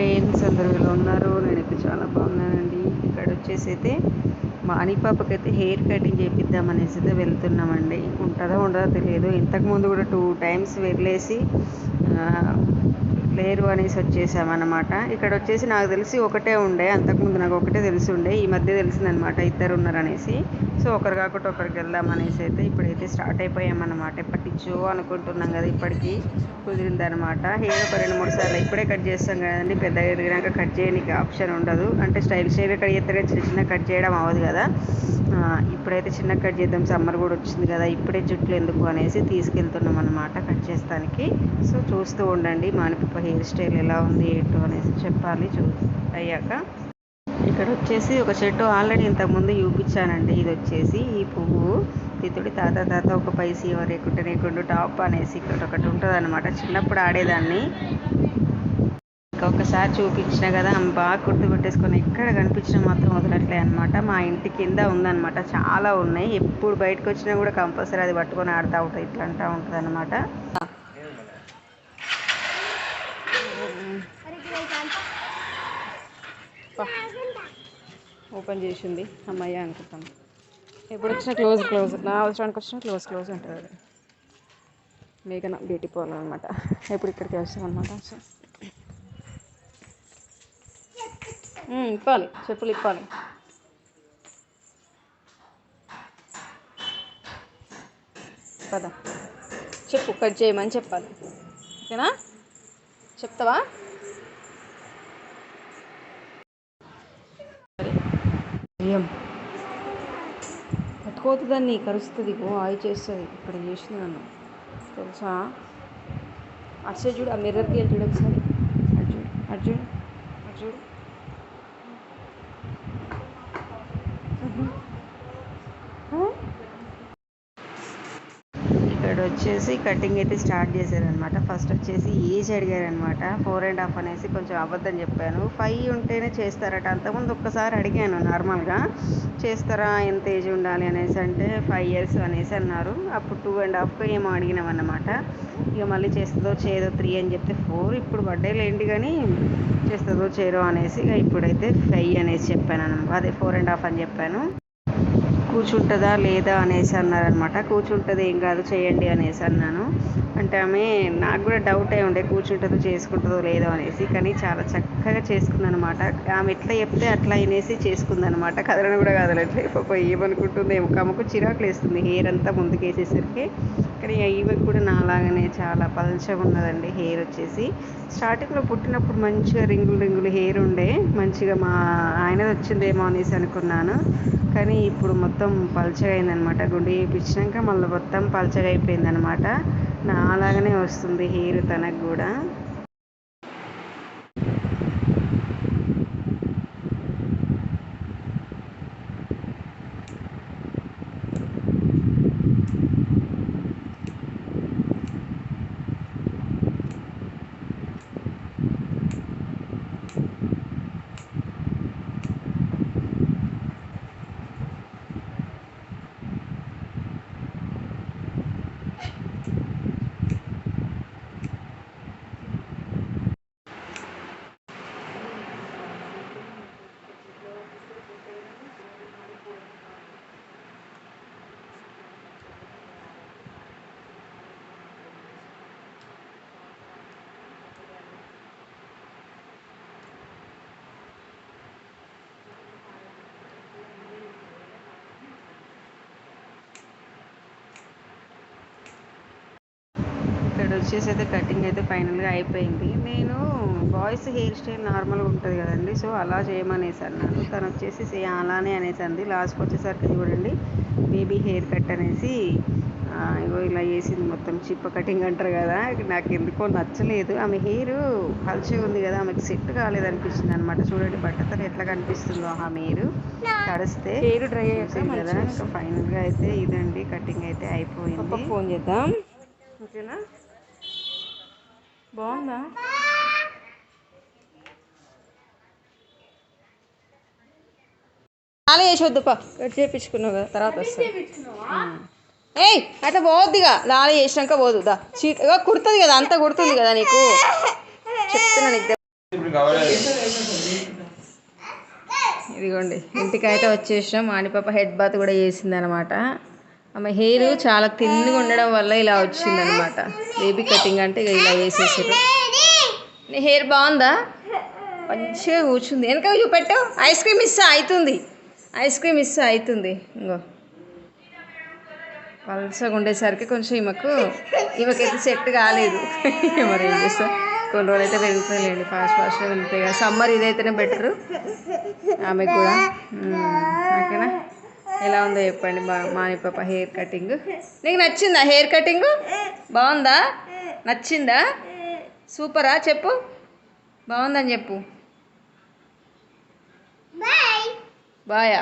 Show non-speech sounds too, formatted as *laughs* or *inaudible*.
Friends అందరూ ఇలా ఉన్నారు? నేనైతే చాలా బాగున్నానండి. ఇక్కడ వచ్చేసి అయితే మా అనిపాపకి అయితే హెయిర్ కటింగ్ చేపిద్దాం అనేసి అయితే వెళ్తున్నామండి. ఉంటుందో ఉండదో తెలియదు. ఇంతకుముందు కూడా టూ టైమ్స్ వెళ్ళేసి లేరు అనేసి వచ్చేసామన్నమాట. ఇక్కడ వచ్చేసి నాకు తెలిసి ఒకటే ఉండే. అంతకుముందు నాకు ఒకటే తెలిసి ఉండే. ఈ మధ్య తెలిసిందనమాట ఇద్దరు ఉన్నారు అనేసి సో ఒకరు కాకుండా ఒకరికి వెళ్దాం అనేసి అయితే ఇప్పుడైతే స్టార్ట్ అయిపోయామన్నమాట. ఎప్పటిచ్చో అనుకుంటున్నాం కదా ఇప్పటికీ కుదిరిందనమాట హెయిర్ ఒక రెండు మూడు సార్లు ఇప్పుడే కట్ చేస్తాం కదండి. పెద్దగా ఎదిగినాక కట్ చేయడానికి ఆప్షన్ ఉండదు. అంటే స్టైల్ స్టైల్ కట్ చేస్తే చిన్న చిన్న కట్ చేయడం అవ్వదు కదా. ఇప్పుడైతే చిన్న కట్ చేద్దాం. సమ్మర్ కూడా వచ్చింది కదా. ఇప్పుడే జుట్లు ఎందుకు అనేసి తీసుకెళ్తున్నాం అనమాట కట్ చేస్తానికి. సో చూస్తూ ఉండండి. మానిపప్ప హెయిర్ స్టైల్ ఎలా ఉంది ఏంటో అనేసి చెప్పాలి. చూ అయ్యాక. ఇక్కడ వచ్చేసి ఒక చెట్టు ఆల్రెడీ ఇంతకుముందు చూపించానండి. ఇది వచ్చేసి ఈ పువ్వు. తితుడి తాత తాత ఒక పైసి ఎవరేకుంటే నీకుండు టాప్ అనేసి ఇక్కడ ఒకటి ఉంటుంది అనమాట చిన్నప్పుడు ఆడేదాన్ని. ఒకసారి చూపించిన కదా ఆమె బాగా గుర్తు పెట్టేసుకొని ఎక్కడ కనిపించినా మాత్రం వదలట్లే అనమాట మా ఇంటి కింద ఉందన్నమాట. చాలా ఉన్నాయి. ఎప్పుడు బయటకు వచ్చినా కూడా కంపల్సరీ అది పట్టుకొని ఆడుతూ ఉంటుంది ఇట్లా అంటూ ఉంటుంది అనమాట ఓపెన్ చేసింది. అమ్మయ్య అనుకుంటాను ఎప్పుడు వచ్చినా క్లోజ్ క్లోజ్. నా అవసరానికి వచ్చినా క్లోజ్ క్లోజ్ ఉంటుంది అది. మేఘన బ్యూటీ పార్లర్ అనమాట ఎప్పుడు ఇక్కడికి వస్తాం అనమాట సో ఇప్పాలి. చెప్పులు ఇప్పాలి. పద. చెప్పు కట్ చేయమని చెప్పాలి. ఓకేనా? చెప్తావా? బియ్యం పట్టుకోతుందని కరుస్తుంది ఓ ఆయి చేస్తుంది. ఇక్కడ చేసింది నన్ను. తెలుసా? అటు సైడ్ చూడు ఆ మిర్రర్కి వెళ్ళి చూడు ఒకసారి. అటు చూడు అటు చూడు అటు చూడు ఇక్కడ వచ్చేసి కటింగ్ అయితే స్టార్ట్ చేశారనమాట ఫస్ట్ వచ్చేసి ఏజ్ అడిగారనమాట ఫోర్ అండ్ హాఫ్ అనేసి కొంచెం అబద్ధం చెప్పాను. ఫైవ్ ఉంటేనే చేస్తారట. అంతకుముందు ఒక్కసారి అడిగాను నార్మల్గా. చేస్తారా? ఎంత ఏజ్ ఉండాలి? అనేసి అంటే ఫైవ్ ఇయర్స్ అనేసి అన్నారు. అప్పుడు టూ అండ్ హాఫ్ ఏమో అడిగినామన్నమాట. ఇక మళ్ళీ చేస్తుందో చేయదో త్రీ అని చెప్తే ఫోర్ ఇప్పుడు బర్త్డేలు ఏంటి కానీ చేస్తుందో చేయరో అనేసి ఇక ఇప్పుడైతే ఫైవ్ అనేసి చెప్పాను అనమాట అదే ఫోర్ అండ్ హాఫ్ అని చెప్పాను. కూర్చుంటుందా లేదా అనేసి అన్నారనమాట. కూర్చుంటుంది ఏం కాదు చేయండి అనేసి అన్నాను. అంటే ఆమె నాకు కూడా డౌట్ అయి ఉండే కూర్చుంటుందో చేసుకుంటుందో లేదో అనేసి కానీ చాలా చక్కగా చేసుకుందనమాట. ఆమె ఎట్లా చెప్తే అట్లా అనేసి చేసుకుందనమాట. కదలను కూడా కదలట్లే పాప ఏమనుకుంటుందో ఏమో. కమ్మకు చిరాకులు వేస్తుంది హెయిర్ అంతా ముందుకు ఇక్కడ కానీ కూడా నాలాగానే చాలా పల్చగా ఉన్నదండి హెయిర్ వచ్చేసి. స్టార్టింగ్లో పుట్టినప్పుడు మంచిగా రింగులు రింగులు హెయిర్ ఉండే మంచిగా మా ఆయన వచ్చిందేమో అనేసి అనుకున్నాను. కానీ ఇప్పుడు మొత్తం పల్చగా అయిందనమాట గుండె చేయించినాక మళ్ళీ మొత్తం పల్చగా అయిపోయిందనమాట నాలాగానే వస్తుంది హెయిర్ తనకు కూడా. ఇక్కడ వచ్చేసి అయితే కటింగ్ అయితే ఫైనల్గా అయిపోయింది. నేను బాయ్స్ హెయిర్ స్టైల్ నార్మల్గా ఉంటుంది కదండి సో అలా చేయమనేసి అన్నాను తను వచ్చేసి అలానే అనేసి అంది లాస్ట్కి వచ్చేసరికి చూడండి బేబీ హెయిర్ కట్ అనేసి ఆ, ఇగో ఇలా వేసింది మొత్తం చిప్ప కటింగ్ అంటారు కదా నాకు ఎందుకో నచ్చలేదు. ఆమె హెయిర్ పల్చగా ఉంది కదా ఆమెకి సెట్ కాలేదు అనిపించింది అనమాట చూడండి బట్టతో ఎట్లా కనిపిస్తుందో ఆమె హెయిర్. తడిస్తే హెయిర్ డ్రై చూసారు కదా ఇంకా ఫైనల్గా అయితే ఇదండి కటింగ్ అయితే అయిపోయింది. ఫోన్ చేద్దాం. ఓకేనా? బాగుందా? అలా చేసొద్దు పా. కట్ చేయించుకున్నావు కదా తర్వాత వస్తా ఏయ్ అట్లా పోవద్దుగా. లాలి చేసినాక పోదు దా. చీ ఇగో కుడుతుంది కదా అంతా కుడుతుంది కదా నీకు? చెప్తున్నా నీకు ఇదిగోండి ఇంటికైతే వచ్చేసినాం. మానిపాప హెడ్ బాత్ కూడా చేసింది అనమాట ఆమె హెయిర్ చాలా తిన్నుగా ఉండడం వల్ల ఇలా వచ్చిందనమాట బేబీ కటింగ్ అంటే ఇక ఇలా వేసేసారు నీ హెయిర్ బాగుందా? మంచిగా కూర్చుంది. వెనక చూపెట్టు. ఐస్ క్రీమ్ ఇస్తా అవుతుంది ఐస్ క్రీమ్ ఇస్తా అవుతుంది ఇంకో పల్సగా ఉండేసరికి కొంచెం ఈమెకు ఈమెకైతే సెట్ కాలేదు. *laughs* మరి ఏం చేస్తా? కొన్ని రోజులు అయితే పెరుగుతుందిలేండి ఫాస్ట్ ఫాస్ట్గా వెళ్తాయి కదా. సమ్మర్ ఇదైతేనే బెటరు ఆమెకు కూడా. ఓకేనా? ఎలా ఉందో చెప్పండి. మాని పాప హెయిర్ కటింగ్. నీకు నచ్చిందా హెయిర్ కటింగ్? బాగుందా? నచ్చిందా? సూపరా? చెప్పు. బాగుందని చెప్పు. బాయా?